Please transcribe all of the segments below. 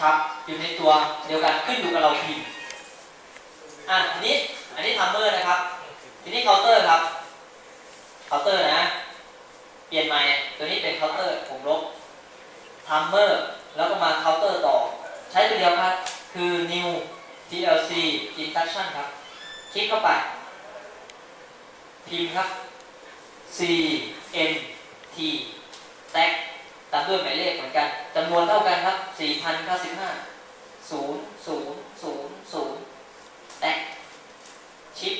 ครับอยู่ในตัวเดียวกันขึ้นอยู่กับเราพิมพ์อะทีนี้อันนี้ทัมเมอร์นะครับ ทีนี้เคาน์เตอร์ครับเคาน์เตอร์นะ เปลี่ยนใหม่ตัวนี้เป็นเคาน์เตอร์ผมลบทัมเมอร์แล้วก็มาเคาน์เตอร์ต่อ ใช้ตัวเดียวครับ คือ new TLC instruction ครับ คลิกเข้าไป พิมพ์ครับ C N T tag ตามด้วยหมายเลขเหมือนกัน จำนวนเท่ากันครับ 4,095 0 0 0 0 tag ชิป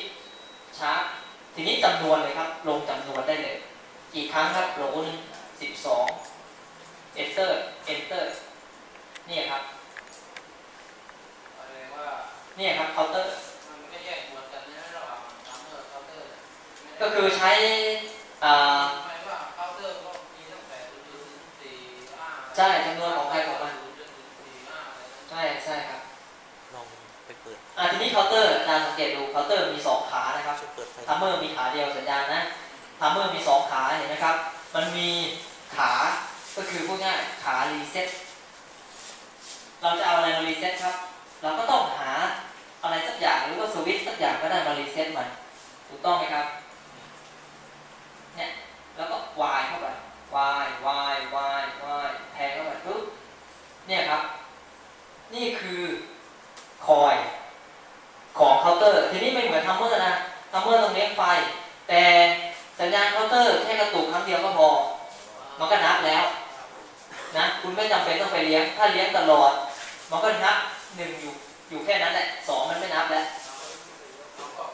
ชาร์ปทีนี้จำนวนเลยครับ ลงจำนวนได้เลย กี่ครั้งครับโหลหนึง12 enter enter นี่ครับอะไรว่านี่ครับเคาน์เตอร์มันไม่แยกหมวดกันนะระหว่างทัมเมอร์เคาน์เตอร์ก็คือใช้อ่าหมายว่าเคาน์เตอร์ก็มีตั้งแต่ศูนย์ถึงสี่ห้า ใช่จำนวนของใครของมันศูย์ถึงสี่ห้าอะไรนะใช่ใช่ครับลองไปเปิดอ่าทีนี้เคาน์เตอร์อาจารย์สังเกตดูเคาน์เตอร์มีสองขานะครับช่วยเปิดไฟทัมเมอร์มีขาเดียวสัญญาณนะทัมเมอร์มีสองขาเห็นไหมครับ มันมีขาก็คือพูดง่ายขารีเซ็ตเราจะเอาอะไรมารีเซ็ตครับ เราก็ต้องหาอะไรสักอย่างหรือว่าสวิตช์สักอย่างก็ได้มารีเซ็ตมันถูกต้องไหมครับเนี่ยแล้วก็ y เข้าไป y y y y แท งเข้าไปปุ๊บเนี่ยครับ นี่คือคอยของเคาน์เตอร์ ทีนี้ไม่เหมือนทัมเมอร์นะทัมเมอร์ต้องเลี้ไฟ แต่สัญญาณเคาน์เตอร์แค่กระตุกครั้งเดียวก็พอ มันก็นับแล้วนะคุณไม่จำเป็นต้องไปเลี้ยง ถ้าเลี้ยงตลอด มันก็นับหนึ่งอยู่อยู่แค่นั้นแหละสองมันไม่นับแล้ว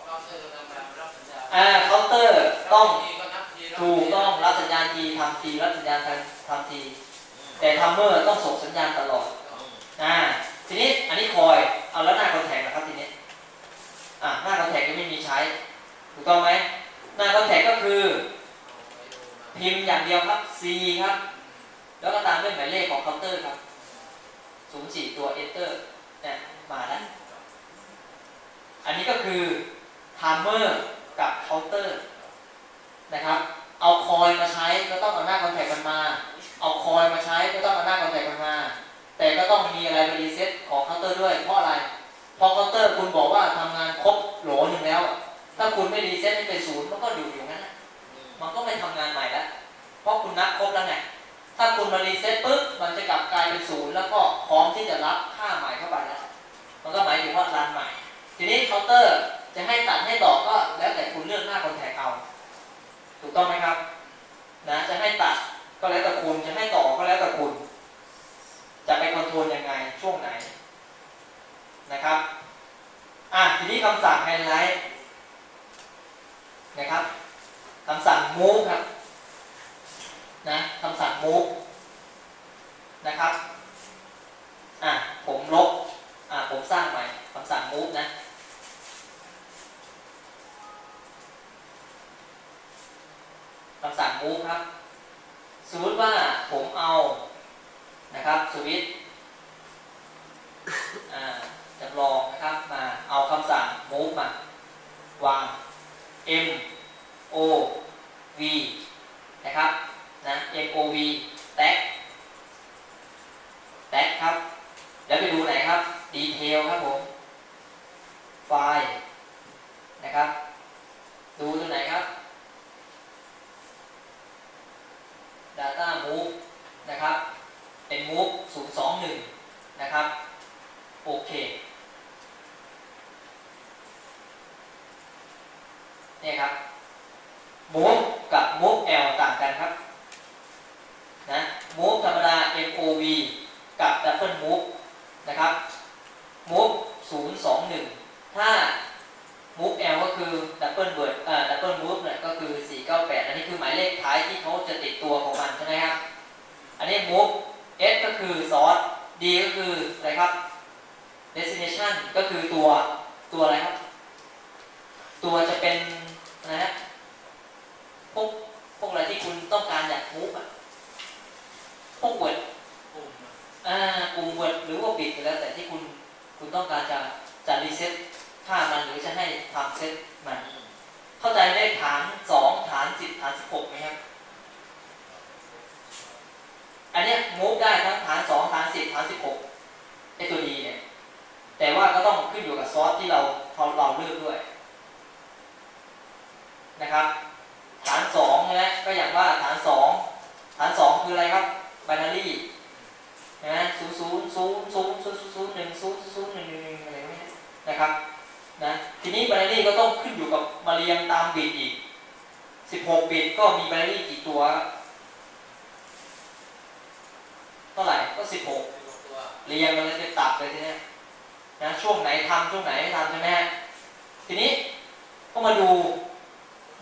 เคาน์เตอร์ทำการรับสัญญาณอ่าเคาน์เตอร์ต้องถูกต้องรับสัญญาณทีทำทีรับสัญญาณทำที แต่ทัมเมอร์ต้องส่งสัญญาณตลอดอ่าทีนี้อันนี้คอยเอาแล้วหน้าคอนแทคนะครับทีนี้อ่าหน้าคอนแทคยังไม่มีใช้ถูกต้องไหมหน้าคอนแทคก็คือ พิมพ์อย่างเดียวครับ C ครับ แล้วก็ตามด้วยหมายเลขของเคาน์เตอร์ครับ04ตัว enter เนี่ยมาแล้วอันนี้ก็คือไทม์เมอร์กับเคาน์เตอร์นะครับ เอาคอยมาใช้ก็ต้องเอาหน้าคอนแทคมันมา เอาคอยมาใช้ก็ต้องเอาหน้าคอนแทคมันมาแต่ก็ต้องมีอะไรมารีเซ็ตของเคาน์เตอร์ด้วย เพราะอะไร พอเคาน์เตอร์คุณบอกว่าทำงานครบโหลหนึ่งแล้ว ถ้าคุณไม่รีเซ็ตให้เป็นศูนย์มันก็อยู่อยู่งั้นมันก็ไม่ทำงานใหม่แล้ว เพราะคุณนับครบแล้วไง ถ้าคุณมารีเซ็ตปุ๊บมันจะกลับกลายเป็นศูนย์แล้วก็พร้อมที่จะรับค่าใหม่เข้าไปแล้ว มันก็หมายถึงว่ารันใหม่ ทีนี้เคาน์เตอร์จะให้ตัดให้ต่อก็แล้วแต่คุณเลือกหน้าคอนแทคเอา ถูกต้องไหมครับ นะ จะให้ตัด ก็แล้วแต่คุณจะให้ต่อก็แล้วแต่คุณ จะไปคอนโทรลยังไงช่วงไหนนะครับอะทีนี้คำสั่งไฮไลท์นะครับคำสั่ง move ครับนะคำสั่ง move นะครับอะผมลบอะผมสร้างใหม่คำสั่ง move นะคำสั่ง move ครับ สมมติว่าผมเอานะครับสวิตจำลองนะครับมาเอาคำสั่ง move มาวาง m o v นะครับนะ m o v แท็กแท็กครับ แล้วไปดูไหนครับดีเทลครับผม ไฟล์นะครับ ดูตัวไหนครับ Data Move นะครับ เป็น Move 021 นะครับ โอเค เนี่ยครับ Move กับ Move L ต่างกันครับ นะ Move ธรรมดา MOV กับ Double Move นะครับ Move 021 ถ้า move L ก็คือ double word อ่า double move เนี่ยก็คือ 498 อันนี้คือหมายเลขท้ายที่เขาจะติดตัวของมันใช่ไหมครับ อันนี้ move S ก็คือ source D ก็คืออะไรครับ destination ก็คือตัวตัวอะไรครับ ตัวจะเป็นอะไรนะพวกพวกอะไรที่คุณต้องการอยาก move อะพวก word ปุ่มอ่ากลุ่ม word หรือว่า bit ก็แล้วแต่ที่คุณคุณต้องการจะจะ reset ค่ามันหรือจะให้ทำเซ็ตมัน เข้าใจเลขฐาน2ฐาน10ฐาน16ไหมครับ อันเนี้ย move ได้ทั้งฐาน2ฐาน10ฐาน16ไอตัวดีเนี่ย แต่ว่าก็ต้องขึ้นอยู่กับซอสที่เราเราเลือกด้วยนะครับ ฐาน2ใช่ไหมก็อย่างว่าฐาน2ฐาน2คืออะไรครับ binary นะศูนย์ศูนย์ศูนย์ศูนย์ศูนย์ศูนย์หนึ่งศูนย์ศูนย์หนึ่งหนึ่งหนึ่งอะไรพวกนี้ยนะครับ นะทีนี้ binary ก็ต้องขึ้นอยู่กับมาเรียงตามบิตอีก 16 บิตก็มี binary กี่ตัวครับเท่าไหร่ก็ 16 เรียงกันเลยจะตับเลยทีนี้นะช่วงไหนทำช่วงไหนไม่ทำใช่ไหมฮะทีนี้ก็มาดู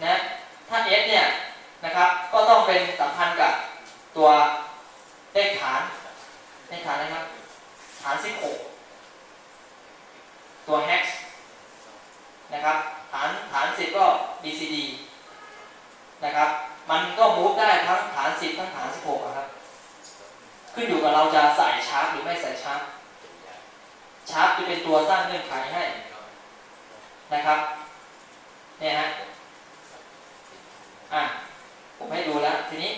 นะถ้า s เนี่ยนะครับก็ต้องเป็นสัมพันธ์กับตัวเลขฐานเลขฐานอะครับ ฐาน 16 ตัว hex นะครับฐานฐาน10ก็ BCD นะครับ มันก็มูฟได้ทั้งฐาน10ทั้งฐาน16อะครับ ขึ้นอยู่กับเราจะใส่ชาร์ปหรือไม่ใส่ชาร์ปชาร์ปจะเป็นตัวสร้างเงื่อนไขให้นะครับเนี่ยฮะอะผมให้ดูแล้ว ทีนี้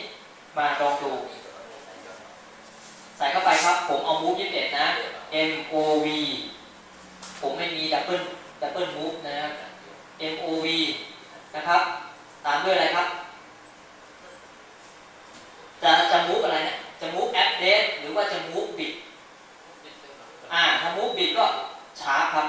มาลองดู ใส่เข้าไปครับ ผมเอามูฟ21นะ M O V ผมไม่มีดับเบิล ดับเบิลมูฟนะครับ M O V นะครับ ตามด้วยอะไรครับ จะจะมูฟอะไรนะจะมูฟอัปเดตหรือว่าจะมูฟ bit อ่าถ้ามูฟ bit ก็ช้าครับ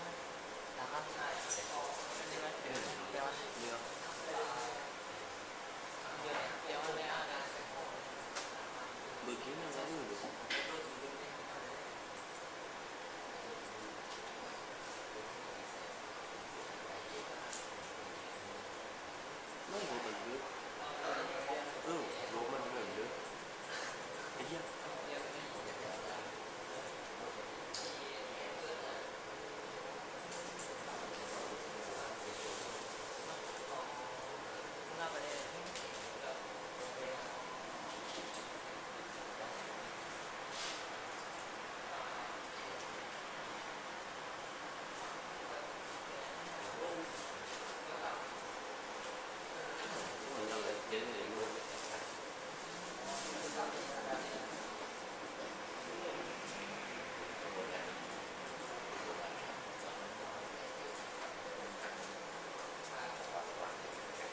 อยู่สาขาสาขาใช่ใช่ไหม เออ เดี๋ยว เรียน เดี๋ยวเดี๋ยวอะไรอะนะ เบอร์เกมยังไงดูดูไม่รู้มันเยอะเออลบมันเหมือนเยอะไอ้เหี้ย หน้าประเด็น มันยังไงเดี๋ยว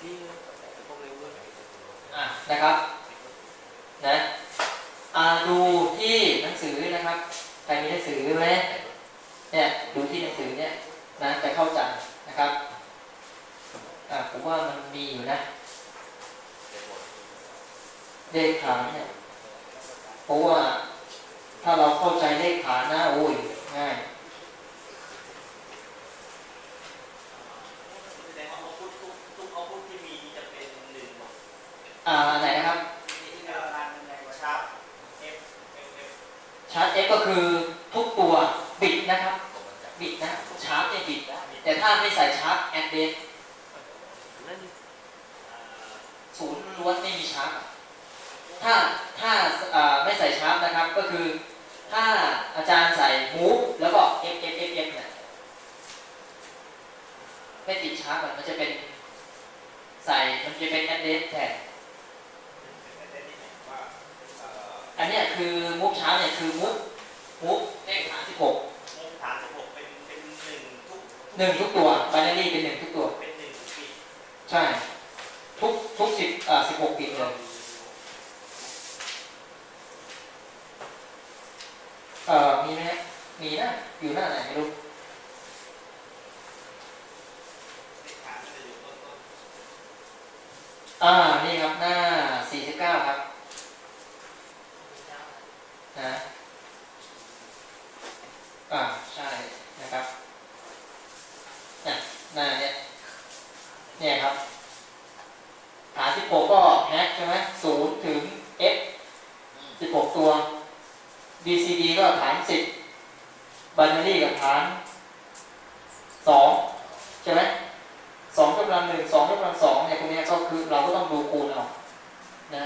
นี่แต่พวกเร็วเลย อะนะครับนะอ่าดูที่หนังสือนะครับใครมีหนังสือไหมเนี่ยดูที่หนังสือเนี่ยนะจะเข้าใจนะครับอ่าผมว่ามันมีอยู่นะเลขฐานเนี่ยเพราะว่าถ้าเราเข้าใจเลขฐานนะโอ้ยง่าย แสดงว่าเอาพุททุกทุกเอาพุทที่มีจะเป็นหนึ่งหมด อ่าไหนนะครับ ที่ที่การงานเป็นไงวะชาร์ป F F F ชาร์จ F ก็คือทุกตัวบิดนะครับ บิดนะชาร์จเนี่ยบิด แต่ถ้าไม่ใส่ชาร์จแอดเดน นั่น อ่า ศูนย์ล้วนไม่มีชาร์จถ้าถ้าเอ่อไม่ใส่ชาร์จนะครับก็คือถ้าอาจารย์ใส่มูฟแล้วก็ F F F F เนี่ยไม่ติดชาร์จอะมันจะเป็นใส่มันจะเป็นแอดเดนแทนเป็นได้ที่ไหนว่าเอ่ออันเนี้ยคือมูฟชาร์จเนี่ยคือมูฟมูฟเลขฐาน16มุมฐานสิบหกเป็นเป็นหนึ่งทุกหนึ่งทุกตัวไบนารี่เป็นหนึ่งทุกตัวเป็นหนึ่งทุกปีใช่ ทุกทุกสิบอ่าสิบหกปิดเลยเอ่อมีไหมมีนะอยู่หน้าไหนไม่รู้เลขฐานมันจะอยู่ต้นต้นอ่า นี่ครับ หน้าสี่สิบเก้าครับนะอ่า ใช่ นะครับน่ะหน้าเนี้ยเนี่ยครับ ฐานสิบหกก็แฮกใช่ไหมศูนย์ถึง F สิบหกตัว BCD ก็ฐานสิบ binary กับฐานสองใช่ไหมสองกำลังหนึ่งสองกำลังสองเนี่ยพวกเนี้ยก็คือเราก็ต้องดูคูณเอานะ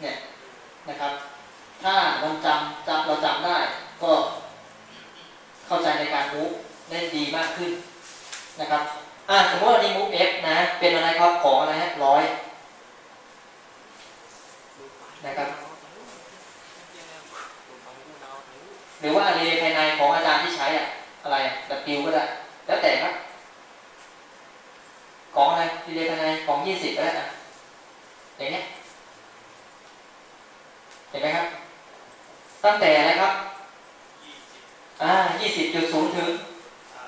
เนี่ยนะครับ ถ้าเราจำจำเราจำได้ก็เข้าใจในการมูฟ ได้ดีมากขึ้นนะครับอ่าสมมติว่านี่มูฟ F นะ เป็นอะไรครับของอะไรฮะร้อยนะครับหรือว่าเรภายในของอาจารย์ที่ใช้อะอะไรแบบปิวก็ได้แล้วแต่ครับ ของอะไรดีเลยภายในของยี่สิบก็ได้อะอย่างเงี้ยเห็นไหมครับ ตั้งแต่อะไรครับยี่สิบอ่ายี่สิบจุดศูนย์ถึง อ่า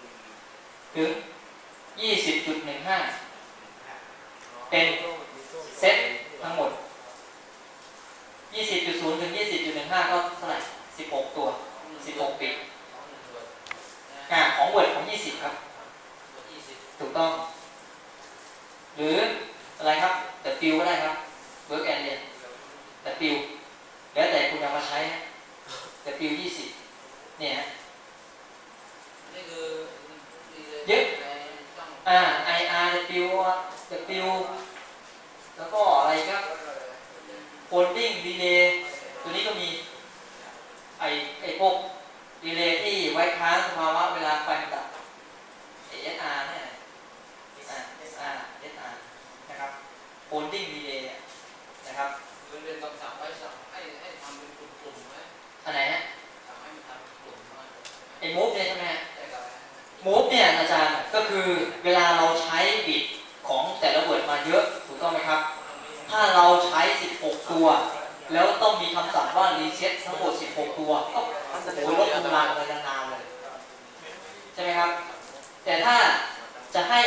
หนึ่ง ถึงยี่สิบจุดหนึ่งห้าเป็นเซตทั้งหมดยี่สิบจุดศูนย์ถึงยี่สิบจุดหนึ่งห้าก็เท่าไหร่สิบหกตัวสิบหกปีอ่าของเวิร์ดของยี่สิบครับ ถูกต้อง หรืออะไรครับ W ก็ได้ครับ work and area W แล้วแต่คุณเอามาใช้นะ W ยี่สิบเนี่ยฮะนี่คือ เยอะต้องอ่า I R W W แล้วก็อะไรครับ holding delay ตัวนี้ก็มี ไอไอพวกดีเลย์ที่ไว้ค้างสภาวะเวลาไฟมันดับไอ SR เนี่ยอ่า SR SR นะครับ holding delay เนี่ยนะครับ คือเรียนคำสั่งไว้สั่งให้ให้ทำเป็นกลุ่มๆไหม อันไหนฮะ สั่งให้มันทำเป็นกลุ่มมา ไอ้ move เนี่ยใช่ไหมฮะ ได้กับอะไร move เนี่ยอาจารย์ก็คือเวลาเราใช้บิตของแต่ละเวิร์ดมาเยอะถูกต้องไหมครับ ถ้าเราใช้ 16 ตัว แล้วต้องมีคำสั่งว่า reset ทั้งหมด 16 ตัวก็โอ้โหลดกำลังเลยนานๆเลย ใช่ไหมครับ แต่ถ้าจะให้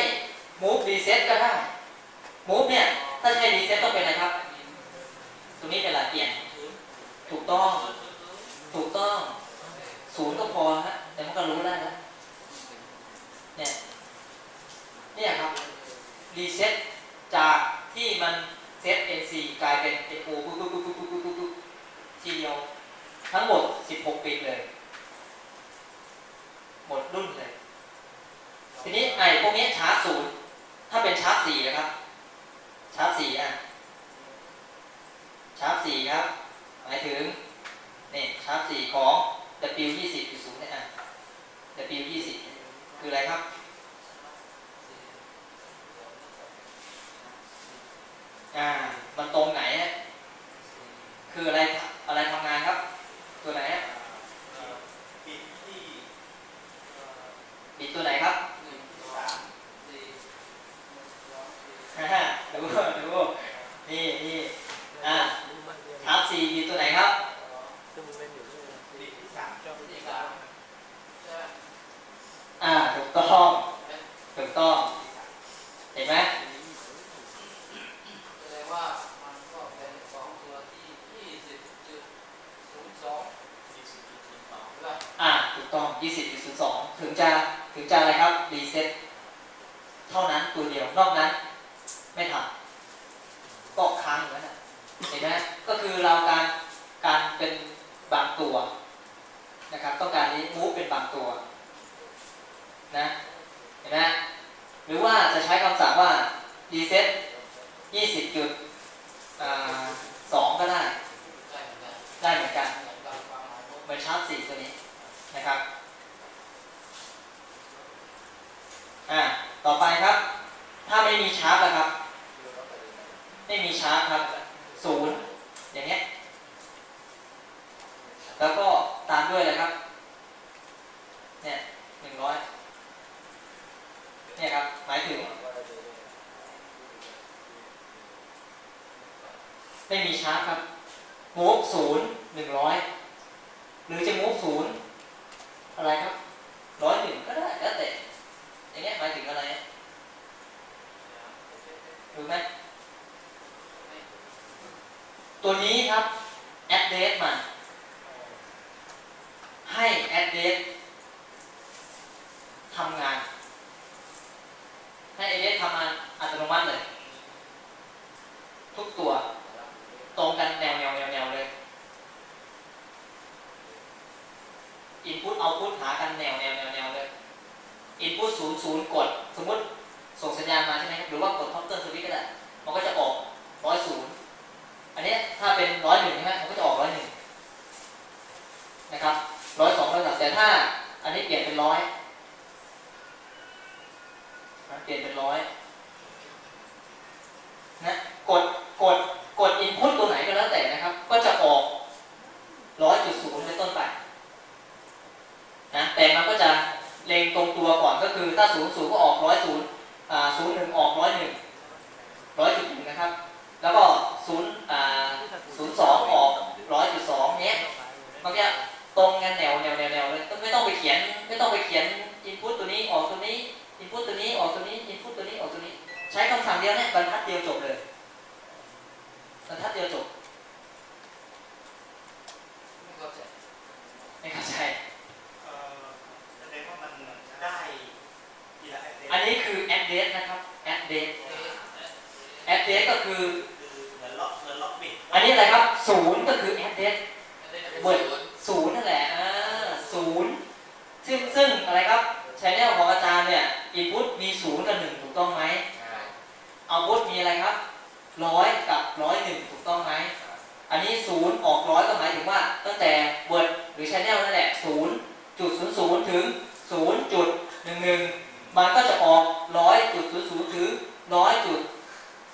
move reset ก็ได้ move เนี่ย ถ้าใช้ reset ต้องเป็นอะไรครับ ตรงนี้เป็นอะไรเปลี่ยน ถูกต้อง ถูกต้อง ศูนย์ก็พอฮะแต่มันก็รู้ได้แล้วเนี่ย เนี่ยครับ รีเซ็ตจากที่มันเซต NC กลายเป็น NO ปุ๊บปุ๊บปุ๊บปุ๊บปุ๊บปุ๊บปุ๊บทีเดียว ทั้งหมด 16 ปิดเลย หมดรุ่นเลย ทีนี้ไอ้พวกนี้ชาร์จศูนย์ถ้าเป็นชาร์จสี่นะครับ ชาร์จสี่อะ ชาร์จสี่ครับ หมายถึงนี่ชาร์จสี่ของ W ยี่สิบจุดศูนย์เนี่ยอะ W ยี่สิบคืออะไรครับ อ่า มันตรงไหนฮะคืออะไร อะไรทำงานครับ ตัวไหนฮะ เอ่อปิดที่ บิดตัวไหนครับ หนึ่งสองสี่หนึ่งสองสี่ ฮ่าดูดูนี่นี่อ่าชาร์ปสี่บิดตัวไหนครับ ดีที่สามชอบ สี่ ที่ สา สาม ม ใช่ไหม อ่าถูกต้องถูกต้องเห็นไหม แสดงว่ามันก็เป็นสองตัวที่ยี่สิบจุดศูนย์สอง ยี่สิบจุดศูนย์สอง ใช่ไหม อ่าถูกต้อง20.02 ถึงจะ ถึงจะอะไรครับรีเซ็ตเท่านั้นตัวเดียวนอกนั้น ไม่ทำก็ค้างอยู่นั่นแหละเห็นไหมก็คือเราการการเป็นบางตัวนะครับ ต้องการนี้มูฟเป็นบางตัวนะเห็นไหมหรือว่าจะใช้คำสั่งว่า reset 20จุดอ่าสองก็ได้ใช่เหมือนกันได้เหมือนกันเหมือนกันความหมายพวกเหมือนชาร์ปสี่ตัวนี้นะครับ อ่าต่อไปครับ ถ้าไม่มีชาร์ปนะครับ ไม่มีชาร์ปครับศูนย์อย่างเงี้ยแล้วก็ตามด้วยอะไรครับ เนี่ยหนึ่งร้อยเนี่ยครับ หมายถึง ไม่มีชาร์ปครับมูฟศูนย์หนึ่งร้อยหรือจะมูฟศูนย์อะไรครับร้อยหนึ่งก็ได้แล้วแต่ อย่างเงี้ยหมายถึงอะไรรู้ไหมตัวนี้ครับ address มัน ให้ address ทำงาน ให้ address ทำงานอัตโนมัติเลย ทุกตัว ตรงกันแนวแนวแนวแนวเลย input output หากันแนวแนวแนว input ศูนย์ศูนย์กด สมมติส่งสัญญาณมาใช่ไหมครับหรือว่ากด counter switch ก็ได้มันก็จะออกร้อยศูนย์อันนี้ถ้าเป็นร้อยหนึ่งใช่ไหมมันก็จะออกร้อยหนึ่งนะครับร้อยสองร้อยสามแต่ถ้าอันนี้เปลี่ยนเป็นร้อยเปลี่ยนเป็นร้อยนะกดกดกด input ตัวไหนก็แล้วแต่นะครับ ก็จะออก100.0เป็นต้นไปนะแต่มันก็จะ เล็งตรงตัวก่อนก็คือถ้า0 0ก็ออก100 0อ่า0 1ออก101 100.1นะครับ แล้วก็0อ่า02ออก100.2เนี้ยมันก็ตรงกันแนวแนวแนวแนวเลยไม่ต้องไปเขียนไม่ต้องไปเขียน input ตัวนี้ออกตัวนี้ input ตัวนี้ออกตัวนี้ input ตัวนี้ออกตัวนี้ ใช้คำสั่งเดียวเนี่ยบรรทัดเดียวจบเลยบรรทัดเดียวจบไม่เข้าใจไม่เข้าใจ เอ่อแสดงว่ามันได้ทีละแอันนี้คือ address นะครับ address เอ๊ะ address ก็คือเหมือนล็อกเหมือนล็อกบิดอันนี้อะไรครับศูนย์ก็คือ address อันนี้เป็นเบิดศูนย์ศูนย์นั่นแหละอ่าศูนย์ซึ่งซึ่งอะไรครับ channel ของอาจารย์เนี่ย input มีศูนย์กับหนึ่งถูกต้องไหม output มีอะไรครับร้อยกับร้อยหนึ่งถูกต้องไหมอันนี้ศูนย์ออกร้อยก็หมายถึงว่า ตั้งแต่ word หรือ channel นั่นแหละศูนย์จุดศูนย์ศูนย์ถึงศูนย์จุดหนึ่งหนึ่ง มันก็จะออกร้อยจุดศูนย์ศูนย์ถึงร้อยจุด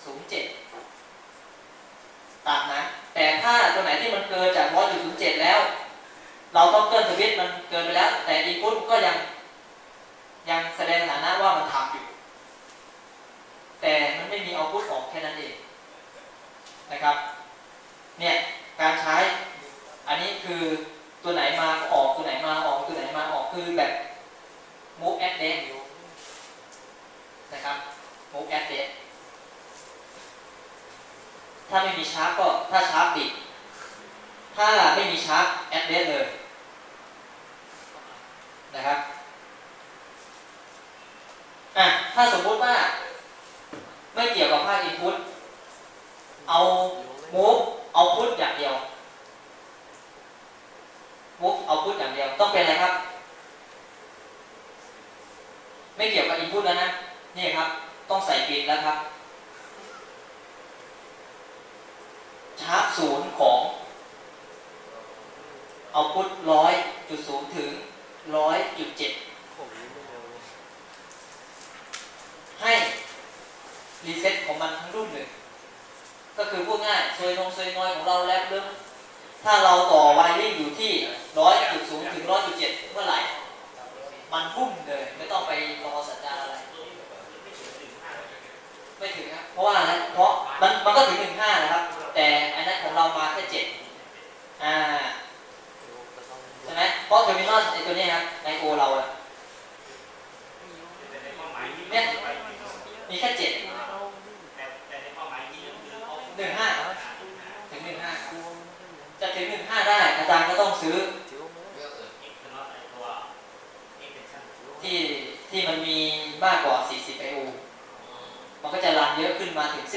ศูนย์เจ็ดตามนะ แต่ถ้าตัวไหนที่มันเกินจากร้อยจุดศูนย์เจ็ดแล้ว เราต้องเกินสวิตมันเกินไปแล้ว แต่ input ก็ยังยังแสดงฐานะว่ามันทำอยู่ แต่มันไม่มี output ออกแค่นั้นเองนะครับ เนี่ยการใช้อันนี้คือตัวไหนมาก็ออกตัวไหนมาออกตัวไหนมาออกคือแบบ move address นะครับ move address ถ้าไม่มีชาร์ปก็ถ้าชาร์ปบิด ถ้าไม่มีชาร์ป address เลยนะครับอะถ้าสมมุติว่า ไม่เกี่ยวกับภาค input เอา move เอาพุทอย่างเดียว move เอาพุทอย่างเดียว ต้องเป็นอะไรครับ ไม่เกี่ยวกับ input แล้วนะ นี่ครับ ต้องใส่ปิดแล้วครับชาร์ปศูนย์ของเอาพุทร้อยจุดศูนย์ถึงร้อยจุดเจ็ดให้รีเซ็ตของมันทั้งรุ่นเลยก็คือพูดง่ายซวยนงซวยน้อยของเราแล้วเรื่องถ้าเราต่อไวริ่งอยู่ที่ร้อยจุดศูนย์ถึงร้อยจุดเจ็ดเมื่อไหร่ มันพุ่มเลย ไม่ต้องไปรอสัญญาอะไร มันก็ถึงหนึ่งห้านะครับ แต่อันนั้นของเรามาแค่เจ็ดอ่าใช่ไหมเพราะเทอร์มินอลไอตัวเนี้ยครับในโอเราอะแต่ในความหมายที่เนี่ยมีแค่เจ็ดแต่แต่ในความหมายที่ก็คือเขาหนึ่งห้าถึงหนึ่งห้าจะถึงหนึ่งห้าได้อาจารย์ก็ต้องซื้อเยอะเลยเอกคือน็อตไอตัวเอกเป็นชั้นที่ที่มันมีมากกว่า40 IO มันก็จะรันเยอะขึ้นมาถึง 11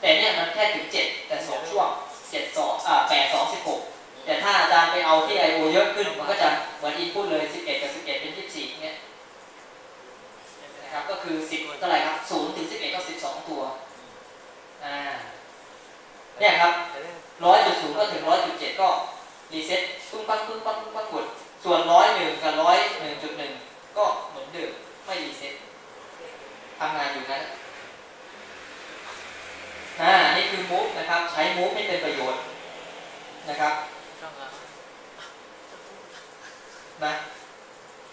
แต่เนี่ยมันแค่ถึง 7 แต่2ช่วง7 2อ่า8 2 16 แต่ถ้าอาจารย์ไปเอาที่ IO เยอะขึ้น มันก็จะเหมือนอินพุตเลย 11 กับ 11 เป็น 24เนี่ยนะครับก็คือ 10เท่าไหร่ครับ0ถึง 11 ก็ 12 ตัวอ่าเนี่ยครับ100.0ก็ถึง 100.7 ก็รีเซ็ตปึ้งปั้งปึ้งปั้งปึ้งปังกดส่วน 101 กับ 101.1 ก็เหมือนเดิมไม่รีเซ็ต ทำงานอยู่นั้นอ่านนี้คือมูฟนะครับ ใช้มูฟให้เป็นประโยชน์นะครับนะ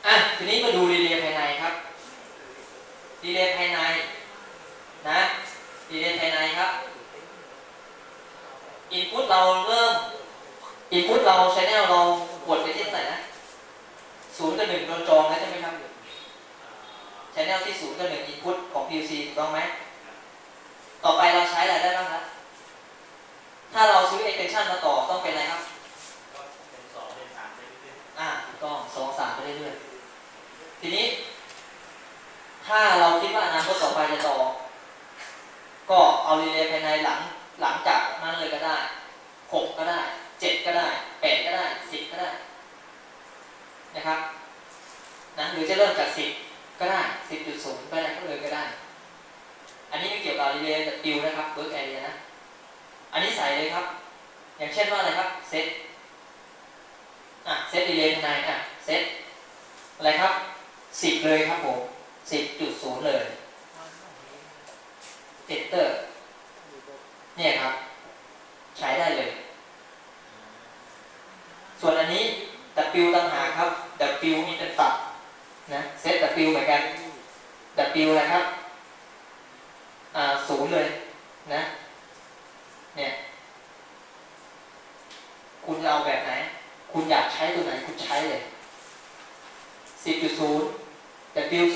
อะทีนี้มาดูรีเลย์ภายในครับรีเลย์ภายในนะรีเลย์ภายในครับอินพุตเราเริ่มอินพุตเราชแนลเรากดไปที่เท่าไหร่นะศูนย์กับหนึ่งโดนจองแล้วใช่ไหมครับ ชแนลที่ศูนย์กับหนึ่งอินพุตของ PLC ถูกต้องไหม ต่อไปเราใช้อะไรได้บ้างครับ ถ้าเราซื้อ extension มาต่อต้องเป็นอะไรครับก็เป็นสองเป็นสามเป็นเป็นอ่าถูกต้องสองสามไปเรื่อยๆทีนี้ ถ้าเราคิดว่าอนาคตต่อไปจะต่อ ก็เอารีเลย์ภายในหลังหลังจากนั้นเลยก็ได้หกก็ได้เจ็ดก็ได้แปดก็ได้สิบก็ได้ นะครับนะหรือจะเริ่มจากสิบ ก็ได้สิบจุดศูนย์ไปอะไรก็เลยก็ได้ อันนี้ไม่เกี่ยวกับรีเลย์แต่ติวนะครับเวิร์กแอเรีนะ อันนี้ใส่เลยครับ อย่างเช่นว่าอะไรครับเซตอะเซตดีเลย์ภายอะเซตอะไรครับสิบเลยครับผมสิบจุดศูนย์เลยเจตเตอร์เนี่ยครับ ใช้ได้เลย ส่วนอันนี้ W ต่างหากครับ W มีเป็นตับ นะเซต W เหมือนกัน W อะไรครับศูนย์เลยนะเนี่ยคุณจะเอาแบบไหน คุณอยากใช้ตัวไหนคุณใช้เลย10.0 W 00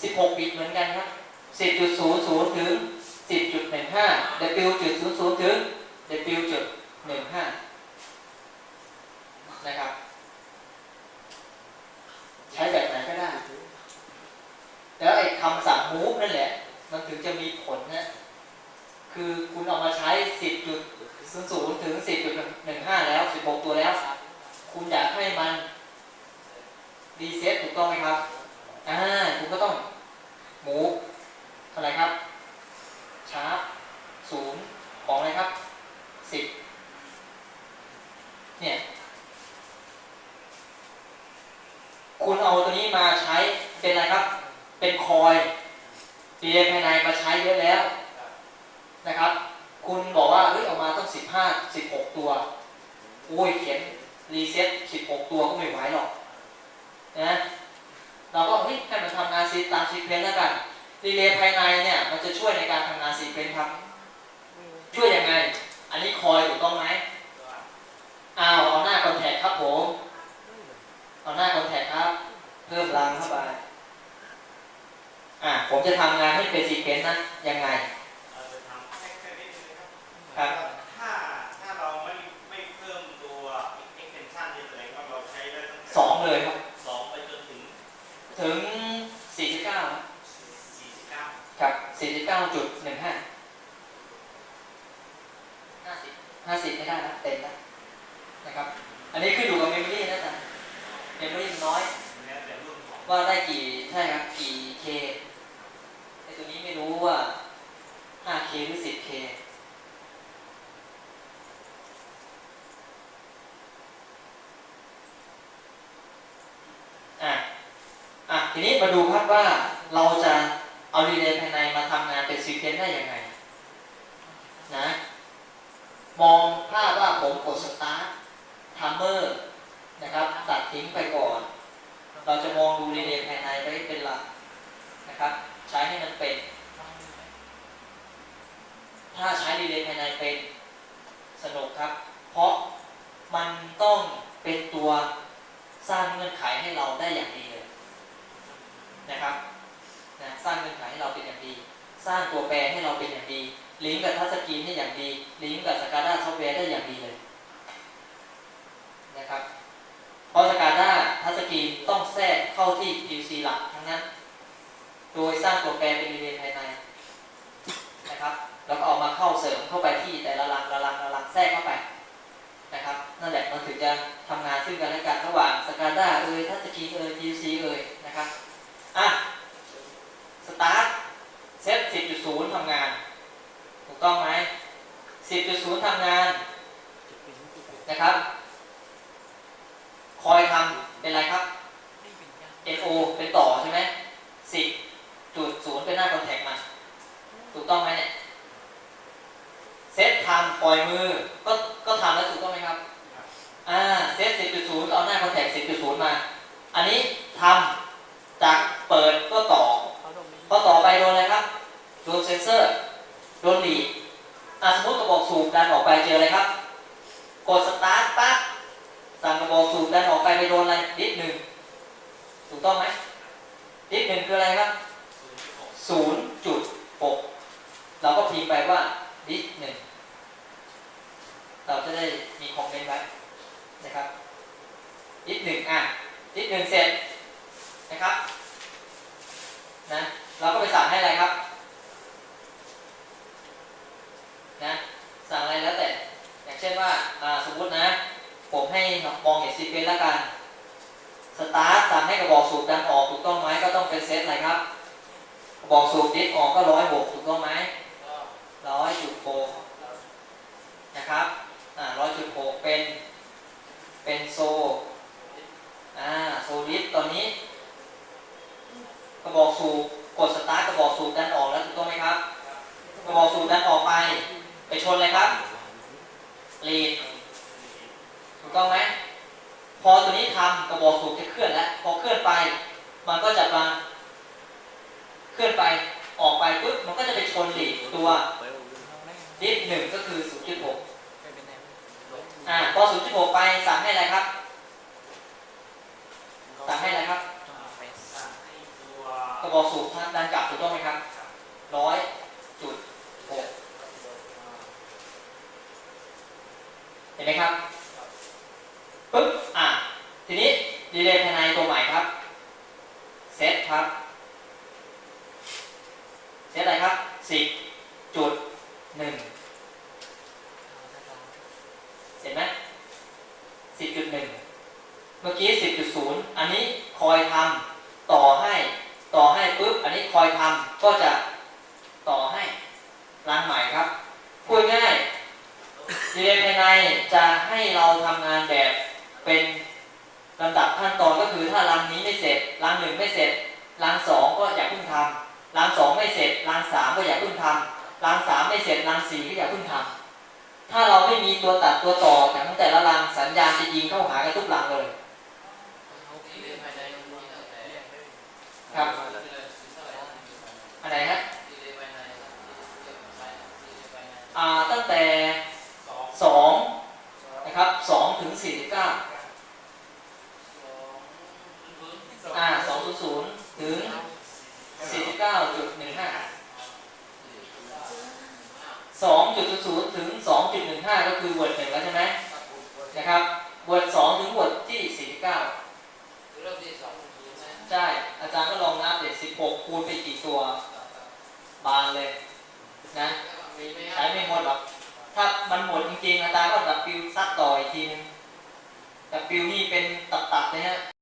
16บิตเหมือนกันครับ10.00ถึง10.15 W จุด00ถึง W จุด15นะครับ ใช้แบบไหนก็ได้ แล้วไอ้คำสั่ง move นั่นแหละ มันถึงจะมีผลนะ คือคุณเอามาใช้ 10.00 ถึง 10.15 แล้ว 16 ตัวแล้ว คุณอยากให้มันรีเซ็ตถูกต้องไหมครับ อ่า คุณก็ต้องหมูเท่าไหร่ครับ ชาร์ปศูนย์ของอะไรครับสิบเนี่ย คุณเอาตัวนี้มาใช้เป็นอะไรครับ เป็นคอยดีเลย์ภายในมาใช้เยอะแล้วนะครับ คุณบอกว่าเฮ้ยออกมาต้องสิบห้าสิบหกตัวโอ้ยเขียน รีเซ็ต16 ตัวก็ไม่ไหวหรอกนะเราก็เฮ้ยให้มันทำงานซีตามซีเควนต์แล้วกันรีเลย์ภายในเนี่ย มันจะช่วยในการทำงานซีเควนต์ครับ ช่วยยังไง อันนี้คอยถูกต้องไหมอ้าวเอาหน้าคอนแทคครับผมเอาหน้าคอนแทคครับ เพิ่มรังเข้าไปอะผมจะทำงานให้เป็นซีเควนต์นะยังไงเอ่อทำแค่แค่นิดนึงนะครับครับถ้าถ้าเราไม่ไม่เพิ่มตัว extension นี่แสดงว่าเราใช้ได้ตั้งแต่สองเลยครับสองไปจนถึง ถึง49ค รับสี่สิบเก้าครับ49.15 50 50ไม่ได้นะเต็มแล้วนะครับ อันนี้ขึ้นอยู่กับเมมโมรี่นะจ๊ะเมมโมรี่น้อย ว่าได้กี่ใช่ครับกี่ K ไอตัวนี้ไม่รู้ว่า 5K หรือ 10K อะ อะ ทีนี้มาดูครับว่าเราจะเอารีเลย์ภายในมาทำงานเป็นซีเควนต์ได้ยังไง นะ มองภาพว่าผมกดสตาร์ททัมเมอร์นะครับตัดทิ้งไปก่อน เราจะมองดูรีเลย์ภายในไว้เป็นหลักนะครับ ใช้ให้มันเป็น ถ้าใช้รีเลย์ภายในเป็นสนุกครับ เพราะมันต้องเป็นตัวสร้างเงื่อนไขให้เราได้อย่างดีเลยนะครับนะสร้างเงื่อนไขให้เราเป็นอย่างดี สร้างตัวแปรให้เราเป็นอย่างดี ลิงก์กับทัชสกรีนให้อย่างดี ลิงก์กับสกา a าซอฟต์แวร์ได้อย่างดีเลยนะครับเพราะสกา a าทัชสกรีนต้องแทรกเข้าที่ PLC หลักทั้งนั้น โดยสร้างตัวแปรเป็นรีเลย์ภายในนะครับ แล้วก็ออกมาเข้าเสริมเข้าไปที่แต่ละลังละลังละลังแทรกเข้าไปนะครับนั่นแหละมันถึงจะทำงานซึ่งกันและกันระหว่างสกา a าเอ่ยทัชสกรีนเอ่ย PLC เอ่ยนะครับ อะ สตาร์ท เซต10.0 ทำงาน ถูกต้องไหม 10.0ทำงาน นะครับ คอยทำเป็นอะไรครับ NO เป็นต่อใช่ไหม10.0เป็นหน้าคอนแทคมาถูกต้องไหมเนี่ยเซตทำปล่อยมือ ก็ก็ทำแล้วถูกต้องไหมครับ อ่า เซต10.0เอาหน้าคอนแทค10.0มา อันนี้ทำจากเปิดก็ต่อพอต่อไปโดนอะไรครับ โดนเซนเซอร์ โดนหลีด สมมติกระบอกสูบดันออกไปเจออะไรครับ กดสตาร์ทปั๊บสั่งกระบอกสูบดันออกไปไปโดนอะไรดิสหนึ่งถูกต้องไหมดิสหนึ่งคืออะไรครับศูนย์จุดหกเราก็พิมพ์ไปว่าดิสหนึ่งเราจะได้มีคอมเมนต์ไว้นะครับดิสหนึ่งอะดิสหนึ่งเสร็จนะครับนะเราก็ไปสั่งให้อะไรครับ นะสั่งอะไรแล้วแต่ อย่างเช่นว่าสมมตินะ ผมให้มองเห็นซีเควนต์แล้วกันสตาร์ทสั่งให้กระบอกสูบดันออกถูกต้องไหมก็ต้องเป็นเซตอะไรครับกระบอกสูบดิสออกก็ร้อยหกถูกต้องไหมร้อยจุดหกนะครับอ่าร้อยจุดหกเป็นเป็นโซอ่าโซลิดตอนนี้ กระบอกสูบกดสตาร์ทกระบอกสูบดันออกแล้วถูกต้องไหมครับ กระบอกสูบดันออกไป ไปชนอะไรครับลีดถูกต้องไหมพอตัวนี้ทำกระบอกสูบจะเคลื่อนแล้วพอเคลื่อนไป มันก็จะมาเคลื่อนไปออกไปปุ๊บมันก็จะไปชนลีดตัวดิฟหนึ่งก็คือ0.6อ่าพอ0.6ไปสั่งให้อะไรครับสั่งให้อะไรครับกระบอกสูบดันกลับถูกต้องไหมครับร้อยจุดหกเห็นไหมครับปึ๊บอะทีนี้ดีเลย์ภายในตัวใหม่ครับเซตครับเซตอะไรครับสิบจุดหนึ่งเห็นไหมสิบจุดหนึ่งเมื่อกี้สิบจุดศูนย์อันนี้คอยทำต่อให้ต่อให้ปุ๊บอันนี้คอยทำก็จะต่อให้รังใหม่ครับพูดง่าย เลย์ภายในจะให้เราทำงานแบบเป็นลำดับขั้นตอนก็คือถ้ารังนี้ไม่เสร็จรังหนึ่งไม่เสร็จรังสองก็อย่าเพิ่งทำรังสองไม่เสร็จรังสามก็อย่าเพิ่งทำรังสามไม่เสร็จรังสี่ก็อย่าเพิ่งทำถ้าเราไม่มีตัวตัดตัวต่อจากแต่ละรังสัญญาณจะยิงเข้าหากันทุกรังเลยครับอันไหนฮะตั้งแต่ สอง2นะครับ2ถึง49อ่า200ถึง49.15 2.00ถึง2.15ก็คือเวิร์ดหนึ่งแล้วใช่ไหมนะครับเวิร์ด2ถึงเวิร์ดที่49ใช่ อาจารย์ก็ลองนับเด็ด16คูณไปกี่ตัว บานเลยนะใช้ไม่หมดหรอก ถ้ามันหมดจริงๆอาจารย์ก็ดับปิวซัดต่ออีกทีนึงดับปิวนี่เป็นตับๆเลยฮะ